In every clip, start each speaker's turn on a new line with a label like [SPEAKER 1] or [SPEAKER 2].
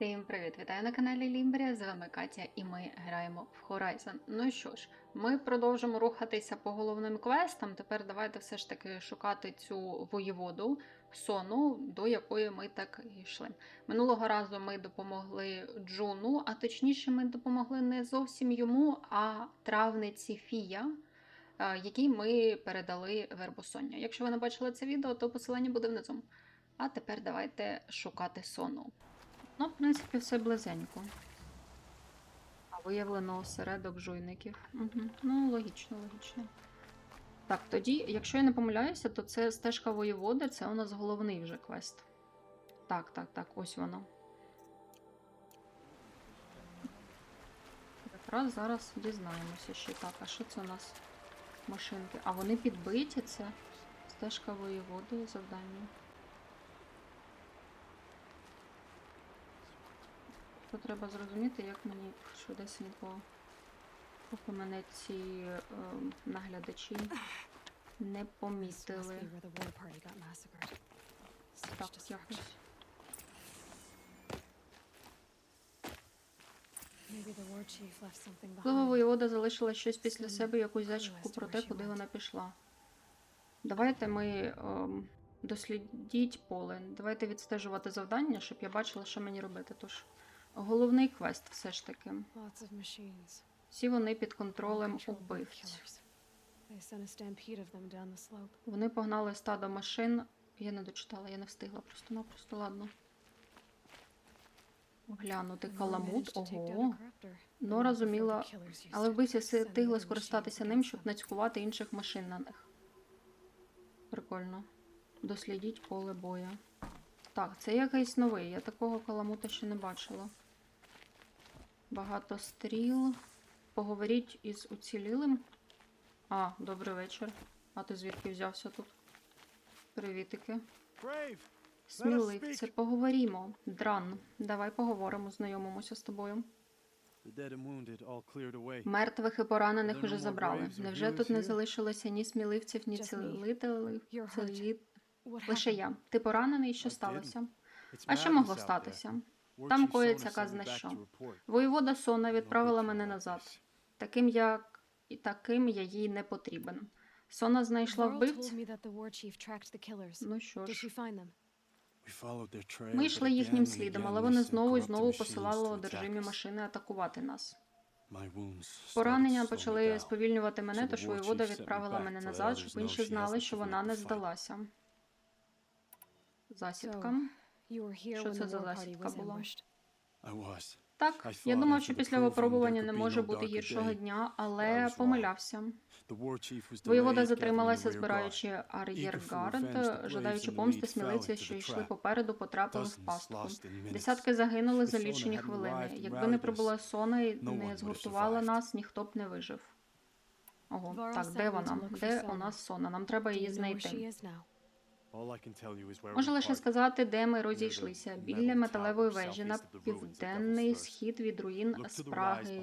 [SPEAKER 1] Всім привіт! Вітаю на каналі Лімбрія. З вами Катя, і ми граємо в Horizon. Ну що ж, ми продовжимо рухатися по головним квестам. Тепер давайте все ж таки шукати цю воєводу сону, до якої ми так йшли. Минулого разу ми допомогли Джуну, а точніше, ми допомогли не зовсім йому, а травниці Фія. е, Якій ми передали вербосоння. Якщо ви не бачили це відео, то посилання буде внизу. А тепер давайте шукати сону. Ну, в принципі, все близенько. А виявлено осередок жуйників. Угу. Ну, логічно, логічно. Так, тоді, якщо я не помиляюся, то це стежка воєводи, це у нас головний вже квест. Так, так, так, ось воно. Якраз зараз дізнаємося, що так. А що це у нас машинки? А вони підбиті, це стежка воєводи завдання. То треба зрозуміти, як мені швидесенько, поки мене ці е, наглядачі не помітили. Так, якось. Можливо, воєвода залишила щось після себе, якусь зачіпку про те, куди вона пішла. Давайте ми ем, дослідіть поле. Давайте відстежувати завдання, щоб я бачила, що мені робити. Тож, головний квест все ж таки. Всі вони під контролем
[SPEAKER 2] slope.
[SPEAKER 1] Вони погнали стадо машин. Я не дочитала, я не встигла просто-напросто, ладно. Глянути каламут. Ого. Нора зуміла, але вбивці встигли скористатися ним, щоб нацькувати інших машин на них. Прикольно. Дослідіть поле боя. Так, це якийсь новий. Я такого каламута ще не бачила. Багато стріл. Поговоріть із уцілілим. А, добрий вечір. А ти звідки взявся тут? Привітики. Сміливце, поговоримо. Дран, давай поговоримо, знайомимося з тобою. Мертвих і поранених уже забрали. Невже тут не залишилося ні сміливців, ні цілителів? Лише я. Ти поранений, що сталося? А що могло статися? Там коїться казна що. Воєвода Сона відправила мене назад. Таким як і таким я їй не потрібен. Сона знайшла
[SPEAKER 2] killers.
[SPEAKER 1] Ну що ж. Ми йшли їхнім слідом, але вони знову і знову посилали одержимі машини атакувати нас. Поранення почали сповільнювати мене, тож воєвода відправила мене назад, щоб інші знали, що вона не здалася. Засідка. Що це
[SPEAKER 2] the
[SPEAKER 1] за засідка
[SPEAKER 2] was
[SPEAKER 1] була? Так, я думав, що
[SPEAKER 3] the
[SPEAKER 1] після випробування не може бути гіршого дня, але помилявся.
[SPEAKER 3] The war chief was
[SPEAKER 1] Воєвода затрималася, збираючи ар'єргард, жадаючи помсти
[SPEAKER 3] fell
[SPEAKER 1] що йшли попереду, потрапили в пастку. Десятки загинули за лічені хвилини. Якби не прибула Сона і не згуртувала нас, ніхто б не вижив. Ого, так, де вона? Де у нас Сона? Нам треба її знайти. Можу лише сказати, де ми розійшлися. Біля металевої вежі на південний схід від руїн спраги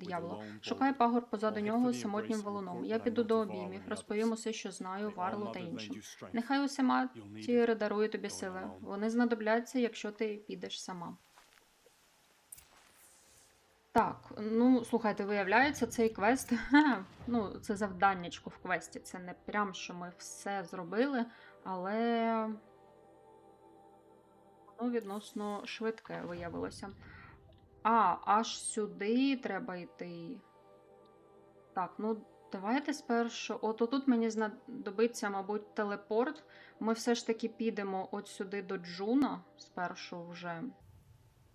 [SPEAKER 3] lone
[SPEAKER 1] Шукай пагор позаду нього самотнім валуном. Я піду до обіймів, розповім усе, що знаю, Варлу та іншим. Нехай
[SPEAKER 3] You'll
[SPEAKER 1] матір дарує тобі сили. Вони знадобляться, якщо ти підеш сама. Так, ну слухайте, виявляється, цей квест. Ну, це завданнячко в квесті. Це не прям, що ми все зробили, але воно відносно швидке виявилося. А, аж сюди треба йти. Так, ну давайте спершу. От отут мені знадобиться, мабуть, телепорт. Ми все ж таки підемо от сюди до Джуна спершу вже.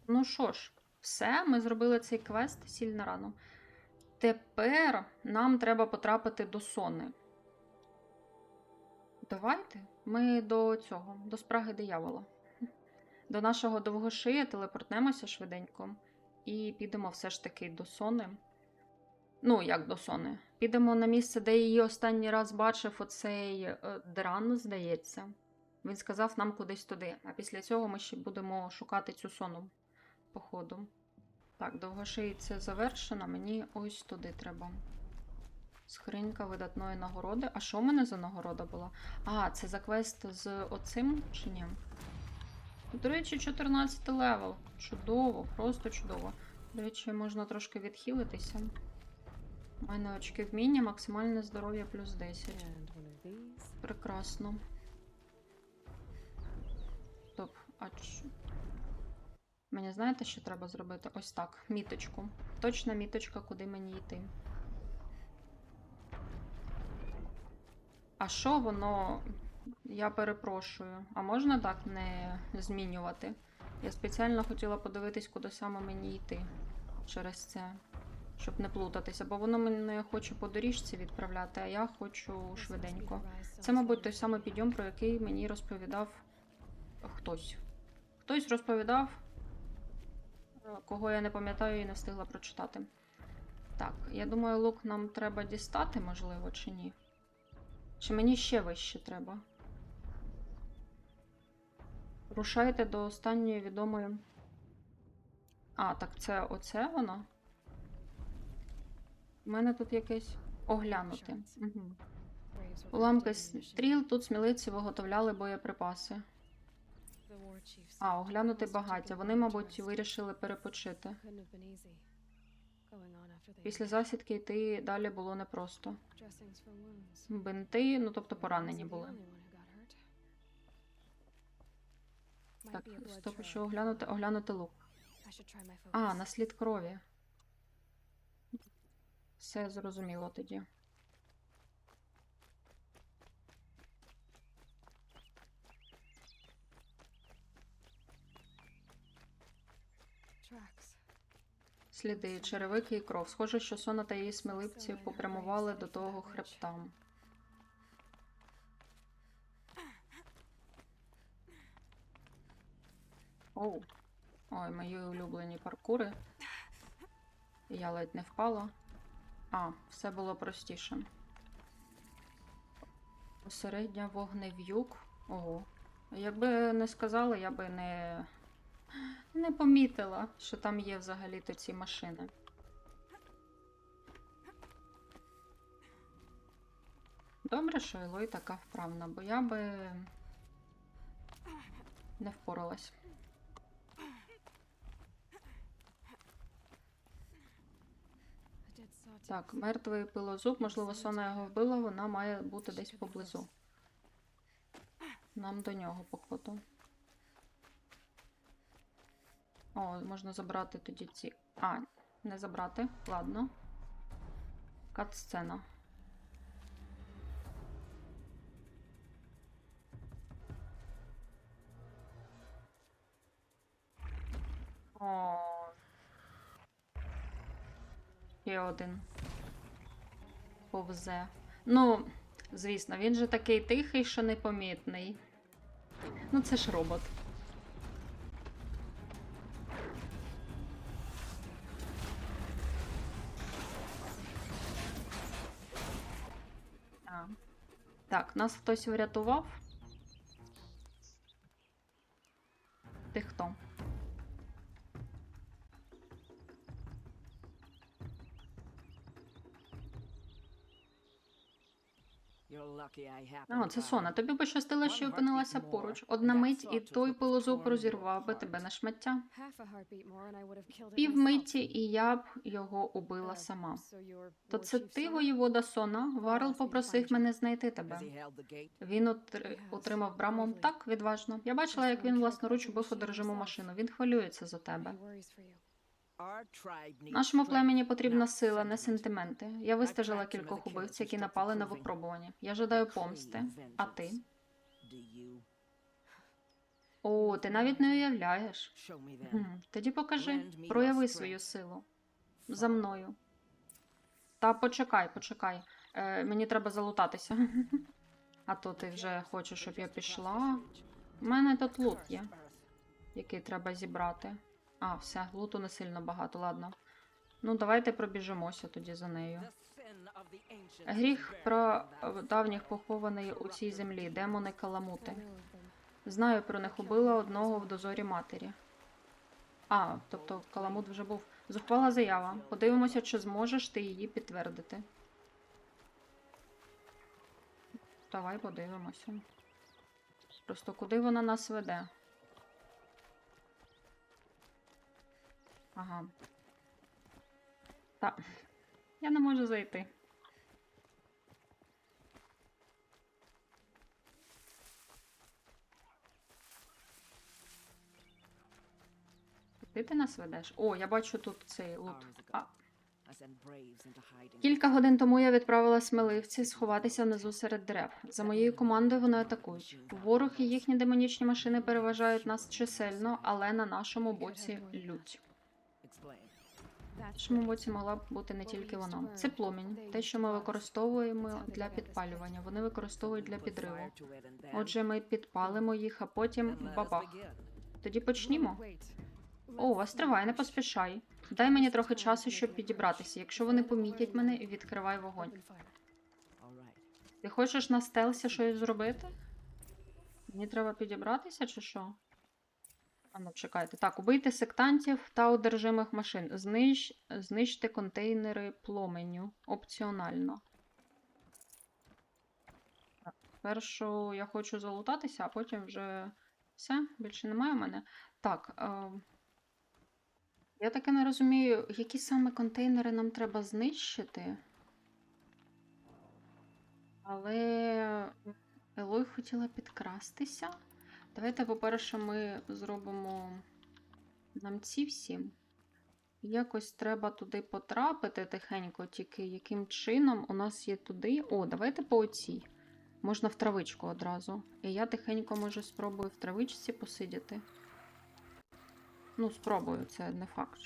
[SPEAKER 1] Ну що ж, все, ми зробили цей квест сильно рано. Тепер нам треба потрапити до Сони. Давайте ми до цього, до спраги диявола. До нашого довгошия телепортнемося швиденько і підемо все ж таки до Сони. Ну, як до Сони. Підемо на місце, де її останній раз бачив оцей е, дран, здається. Він сказав нам кудись туди. А після цього ми ще будемо шукати цю сону по ходу. Так, довгошиї це завершено. Мені ось туди треба. Скринька видатної нагороди. А що в мене за нагорода була? А, це за квест з оцим чи ні? До речі, 14 левел. Чудово, просто чудово. До речі, можна трошки відхилитися. У мене очки вміння, максимальне здоров'я плюс 10.
[SPEAKER 2] And one of these.
[SPEAKER 1] Прекрасно. Стоп, а ч... Мені знаєте, що треба зробити? Ось так, міточку. Точна міточка, куди мені йти. А що воно. Я перепрошую. А можна так не змінювати? Я спеціально хотіла подивитись, куди саме мені йти через це. Щоб не плутатися, бо воно мене хоче по доріжці відправляти, а я хочу швиденько. Це, мабуть, той самий підйом, про який мені розповідав хтось. Хтось розповідав, кого я не пам'ятаю і не встигла прочитати. Так, я думаю, лук нам треба дістати, можливо, чи ні. Чи мені ще вище треба? Рушайте до останньої відомої. А, так це оце воно? У мене тут якесь оглянути. Угу. Уламки стріл, тут сміливці виготовляли боєприпаси. А, оглянути багаття. Вони, мабуть, вирішили перепочити. Після засідки йти далі було непросто. Бинти, ну тобто поранені були. Так, стоп, що оглянути, оглянути лук. А, на слід крові. Все зрозуміло тоді. Сліди, черевики і кров. Схоже, що Сона та її сміливці попрямували до того хребта. Оу. Ой, мої улюблені паркури. Я ледь не впала. А, все було простіше. Посередня вогнев'юк. Ого. Якби не сказали, я би не. Не помітила, що там є взагалі-то ці машини. Добре, що Елой така вправна, бо я би не впоралась. Так, мертвий пилозуб, можливо, Сона його вбила, вона має бути десь поблизу. Нам до нього походу. О, можна забрати тоді ці. А, не забрати. Ладно. Кат-сцена. О. Ще один. Повзе. Ну, звісно, він же такий тихий, що непомітний. Ну, це ж робот. Так, нас хтось врятував. Ти хто? А, це Сона. Тобі пощастило, що опинилася поруч. Одна мить, і той пилозуб розірвав би тебе на шмаття.
[SPEAKER 2] Myself.
[SPEAKER 1] Півмиті, і я б його убила
[SPEAKER 2] Uh,
[SPEAKER 1] сама. То це ти, воєвода Сона? Варл попросив мене знайти тебе. Він утр- утримав браму так відважно. Я бачила, як він власноруч убив одержиму машину. Він хвилюється за тебе. Нашому племені потрібна сила, не сентименти. Я вистежила кількох убивць, які напали на випробування. Я жадаю помсти. А ти? О, ти навіть не уявляєш. Хм, Тоді покажи, прояви свою силу. За мною. Та почекай, почекай. Е, мені треба залутатися. А то ти вже хочеш, щоб я пішла. У мене тут лут є, який треба зібрати. А, все, луту не сильно багато, ладно. Ну, давайте пробіжимося тоді за нею. Гріх про е, давніх похований у цій землі, демони каламути. Знаю про них убила одного в дозорі матері. А, тобто каламут вже був. Зухвала заява. Подивимося, чи зможеш ти її підтвердити. Давай подивимося. Просто куди вона нас веде? Ага. Та. Я не можу зайти. Куди ти нас ведеш? О, я бачу тут цей лут. А, Кілька годин тому я відправила сміливців сховатися внизу серед дерев. За моєю командою вони атакують. Ворог і їхні демонічні машини переважають нас чисельно, але на нашому боці лють. На нашому боці могла б бути не тільки вона. Це пломінь, те, що ми використовуємо для підпалювання. Вони використовують для підриву. Отже, ми підпалимо їх, а потім бабах. Тоді почнімо. О, у вас триває, не поспішай. Дай мені трохи часу, щоб підібратися. Якщо вони помітять мене, відкривай вогонь. Ти хочеш на стелсі щось зробити? Мені треба підібратися чи що? А ну, чекайте. Так, убийте сектантів та одержимих машин. Знищ... Знищте контейнери пломеню. Опціонально. Так, Спершу я хочу залутатися, а потім вже все, більше немає в мене. Так. Е... Я таки не розумію, які саме контейнери нам треба знищити. Але Елой хотіла підкрастися. Давайте, по-перше, ми зробимо нам ці всі. Якось треба туди потрапити тихенько, тільки яким чином у нас є туди. О, давайте по оцій. Можна в травичку одразу. І я тихенько, може, спробую в травичці посидіти. Ну, спробую, це не факт.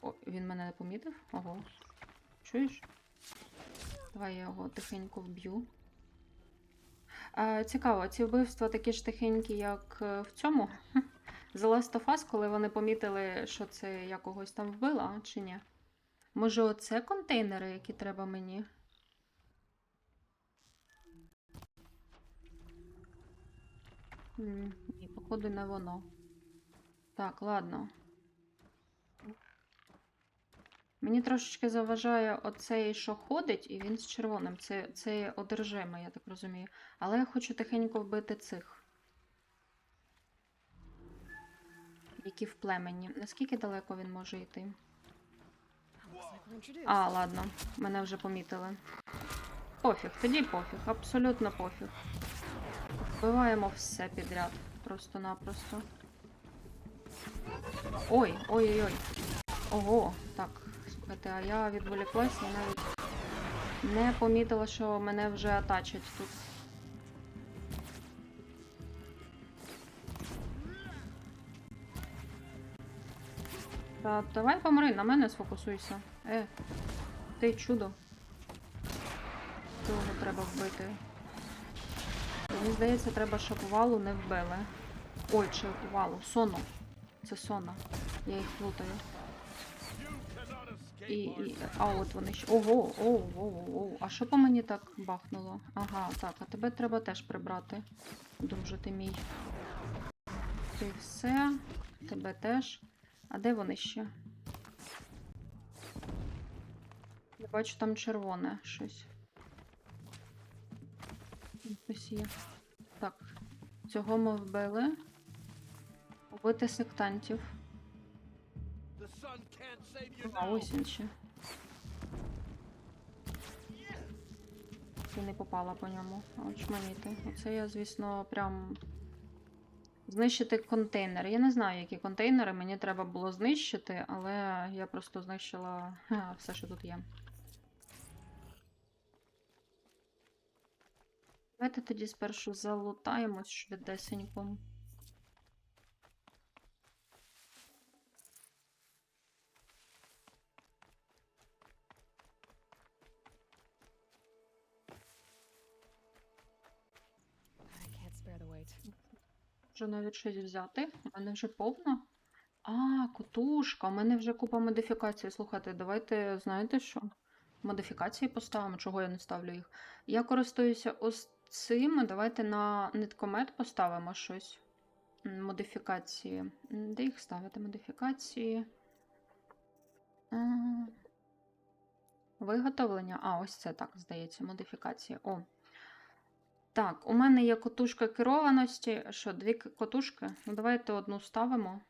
[SPEAKER 1] О, він мене не помітив? Ого. Чуєш? Давай я його тихенько вб'ю. Е, цікаво, ці вбивства такі ж тихенькі, як е, в цьому. The Last of Us, коли вони помітили, що це я когось там вбила, чи ні? Може, оце контейнери, які треба мені? Ні, походу, не воно. Так, ладно. Мені трошечки заважає оцей, що ходить, і він з червоним. Це, це одержиме, я так розумію. Але я хочу тихенько вбити цих. Які в племені. Наскільки далеко він може йти? А, ладно, мене вже помітили. Пофіг, тоді пофіг, абсолютно пофіг. Вбиваємо все підряд. Просто-напросто. Ой, ой-ой-ой. Ого, так, слухайте, а я відволіклася і навіть не помітила, що мене вже атачать тут. Та давай помри, на мене сфокусуйся. Е, ти чудо. Цього треба вбити. Мені здається, треба, щоб валу не вбили. Ой, чи валу, сону. Це сона. Я їх плутаю. І, і, а от вони ще. Ого, оу, оу, оу. А що по мені так бахнуло? Ага, так, а тебе треба теж прибрати. Друже ти мій. Ти все. Тебе теж. А де вони ще? Я бачу там червоне щось. Хтось є. Так. Цього ми вбили. Убити сектантів. А ось він ще. Ти не попала по ньому. Очманіти. Оце я, звісно, прям. Знищити контейнери. Я не знаю, які контейнери мені треба було знищити, але я просто знищила все, що тут є. Давайте тоді спершу залутаємось швидесенько. Можу навіть щось взяти. У мене вже повно. А, котушка. У мене вже купа модифікацій. Слухайте, давайте, знаєте що? Модифікації поставимо, чого я не ставлю їх. Я користуюся ось цим. Давайте на ниткомет поставимо щось. Модифікації. Де їх ставити? Модифікації. Виготовлення. А, ось це так, здається, модифікації. О. Так, у мене є котушка керованості. Що, дві котушки? Ну, давайте одну ставимо.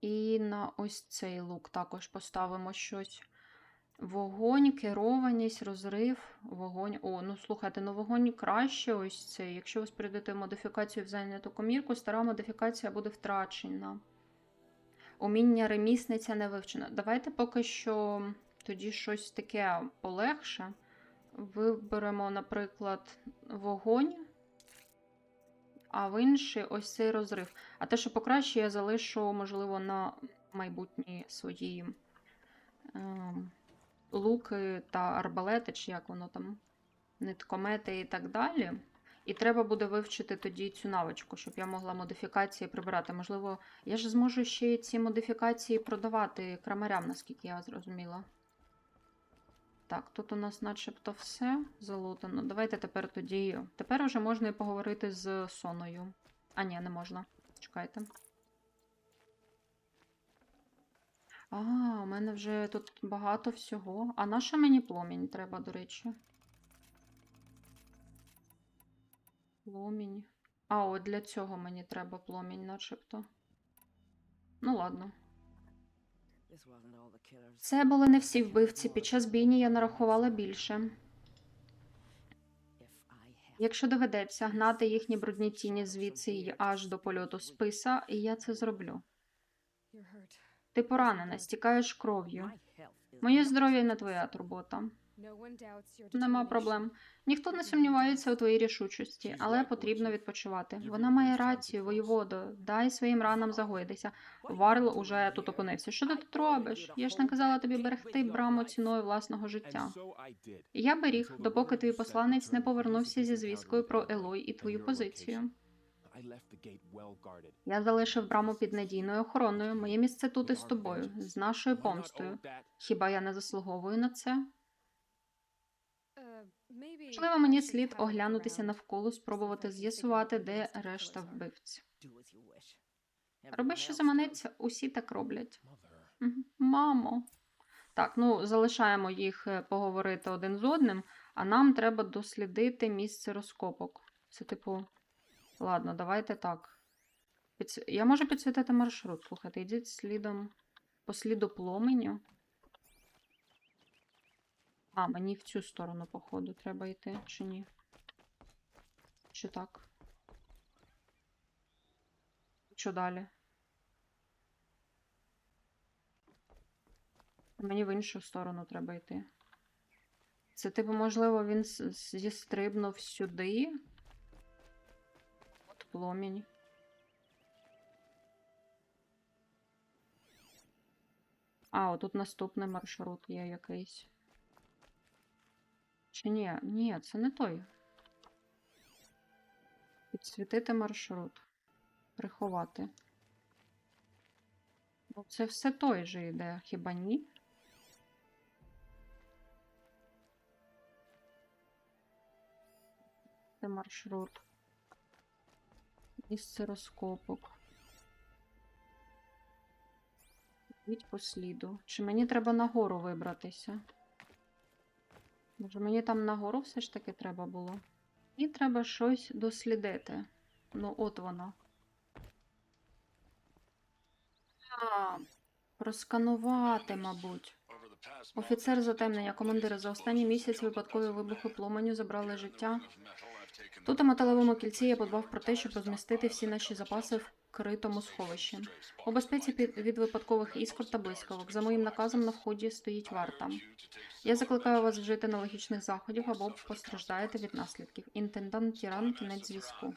[SPEAKER 1] І на ось цей лук також поставимо щось. Вогонь, керованість, розрив, вогонь. О, ну слухайте, ну вогонь краще ось цей. Якщо ви спорядите модифікацію в зайняту комірку, стара модифікація буде втрачена. Уміння ремісниця не вивчено. Давайте поки що тоді щось таке полегше. Виберемо, наприклад, вогонь, а в інший ось цей розрив. А те, що покраще, я залишу, можливо, на майбутні свої ем, луки та арбалети, чи як воно там, ниткомети і так далі. І треба буде вивчити тоді цю навичку, щоб я могла модифікації прибирати. Можливо, я ж зможу ще ці модифікації продавати крамарям, наскільки я зрозуміла. Так, тут у нас начебто все залутано. Давайте тепер тоді. Тепер уже можна і поговорити з Соною. А, ні, не можна. Чекайте. А, у мене вже тут багато всього. А на що мені пломінь треба, до речі? Пломінь. А, от для цього мені треба пломінь, начебто. Ну, ладно. Це були не всі вбивці. Під час бійні я нарахувала більше. Якщо доведеться гнати їхні брудні тіні звідси й аж до польоту списа, і я це зроблю. Ти поранена, стікаєш кров'ю. Моє здоров'я не твоя турбота. Нема проблем. Ніхто не сумнівається у твоїй рішучості, але потрібно відпочивати. Вона має рацію, воєводо. Дай своїм ранам загоїтися. Варл уже тут опинився. Що ти тут робиш? Я ж не казала тобі берегти браму ціною власного життя. Я беріг, допоки твій посланець не повернувся зі звісткою про Елой і твою позицію. Я залишив браму під надійною охороною. Моє місце тут із тобою, з нашою помстою. Хіба я не заслуговую на це? Можливо, мені слід оглянутися навколо, спробувати з'ясувати, де решта вбивць. Роби, що заманеться, усі так роблять. Мамо. Так, ну залишаємо їх е, поговорити один з одним, а нам треба дослідити місце розкопок. Це типу. Ладно, давайте так. Підс- Я можу підсвітити маршрут. Слухайте, йдіть слідом по сліду пломеню. А, мені в цю сторону, походу, треба йти, чи ні? Чи так? Що далі? Мені в іншу сторону треба йти. Це, типу, можливо, він зістрибнув сюди. От пломінь. А, отут наступний маршрут є якийсь. Чи ні? Ні, це не той. Підсвітити маршрут. Приховати. Ну, це все той же йде, хіба ні? Це маршрут. Місце розкопок. Йдіть по сліду. Чи мені треба нагору вибратися? Може, мені там нагору все ж таки треба було? І треба щось дослідити. Ну, от воно. А, просканувати, мабуть. Офіцер затемнення, командири, за останній місяць випадкові вибухи пломеню забрали життя. Тут у металевому кільці я подбав про те, щоб розмістити всі наші запаси в критому сховищі. У безпеці від випадкових іскор та блискавок. За моїм наказом на вході стоїть варта. Я закликаю вас вжити аналогічних заходів або постраждаєте від наслідків. Інтендант Тіран, кінець зв'язку.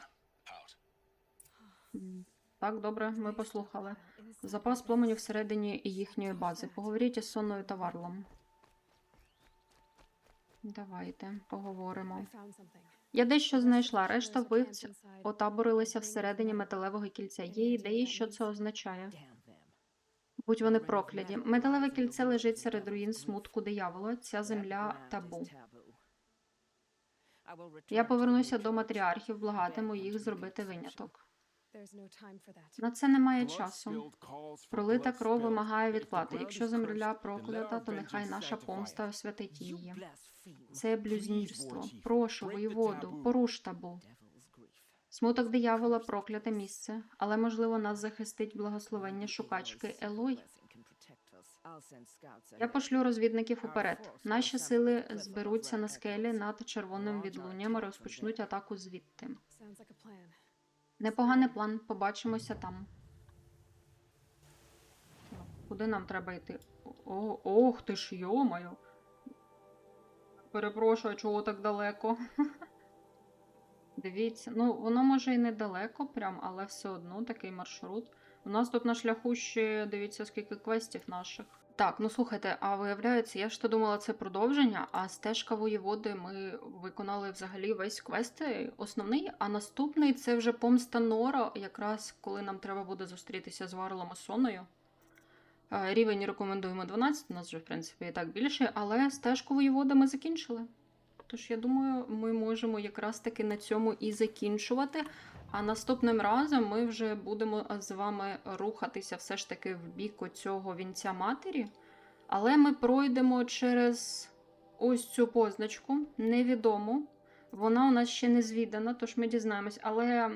[SPEAKER 1] Так, добре, ми послухали. Запас пломеню всередині їхньої бази. Поговоріть із Сонною та Варлом. Давайте поговоримо. Я дещо знайшла. Решта вбивць отаборилися всередині металевого кільця. Є ідеї, що це означає. Будь вони прокляті. Металеве кільце лежить серед руїн смутку диявола. Ця земля табу. Я повернуся до матріархів, благатиму їх зробити виняток. На це немає часу. Пролита кров вимагає відплати. Якщо земля проклята, то нехай наша помста освятить її. Це блюзнірство. Прошу, воєводу, поруш табу. Смуток диявола прокляте місце, але можливо нас захистить благословення шукачки Елой. Я пошлю розвідників уперед. Наші сили зберуться на скелі над червоним відлунням і розпочнуть атаку звідти. Непоганий план, побачимося там. Куди нам треба йти? О, ох ти ж, йомаю. Перепрошую, чого так далеко? Дивіться, ну воно може і недалеко, прям, але все одно такий маршрут. У нас тут на шляху ще дивіться, скільки квестів наших. Так, ну слухайте, а виявляється, я ж то думала, це продовження, а стежка воєводи ми виконали взагалі весь квест е, основний, а наступний це вже помста Нора, якраз коли нам треба буде зустрітися з Варлом і Соною. Е, Рівень рекомендуємо 12, у нас вже, в принципі, і так більше, але стежку воєводи ми закінчили. Тож, я думаю, ми можемо якраз таки на цьому і закінчувати. А наступним разом ми вже будемо з вами рухатися все ж таки в бік цього вінця матері. Але ми пройдемо через ось цю позначку, невідому. Вона у нас ще не звідана, тож ми дізнаємось. Але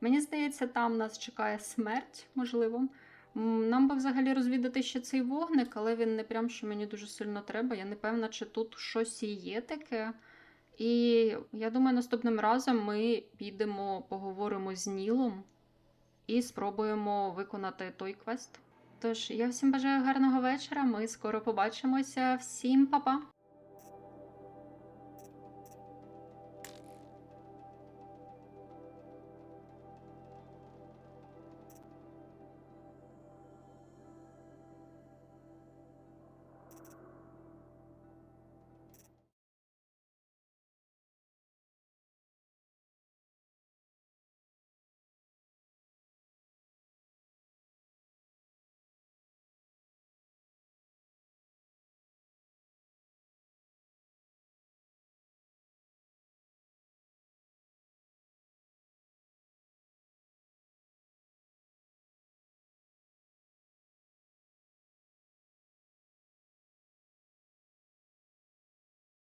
[SPEAKER 1] мені здається, там нас чекає смерть, можливо. Нам би взагалі розвідати ще цей вогник, але він не прям що мені дуже сильно треба. Я не певна, чи тут щось є таке. І я думаю, наступним разом ми підемо, поговоримо з Нілом і спробуємо виконати той квест. Тож я всім бажаю гарного вечора. Ми скоро побачимося. Всім па-па!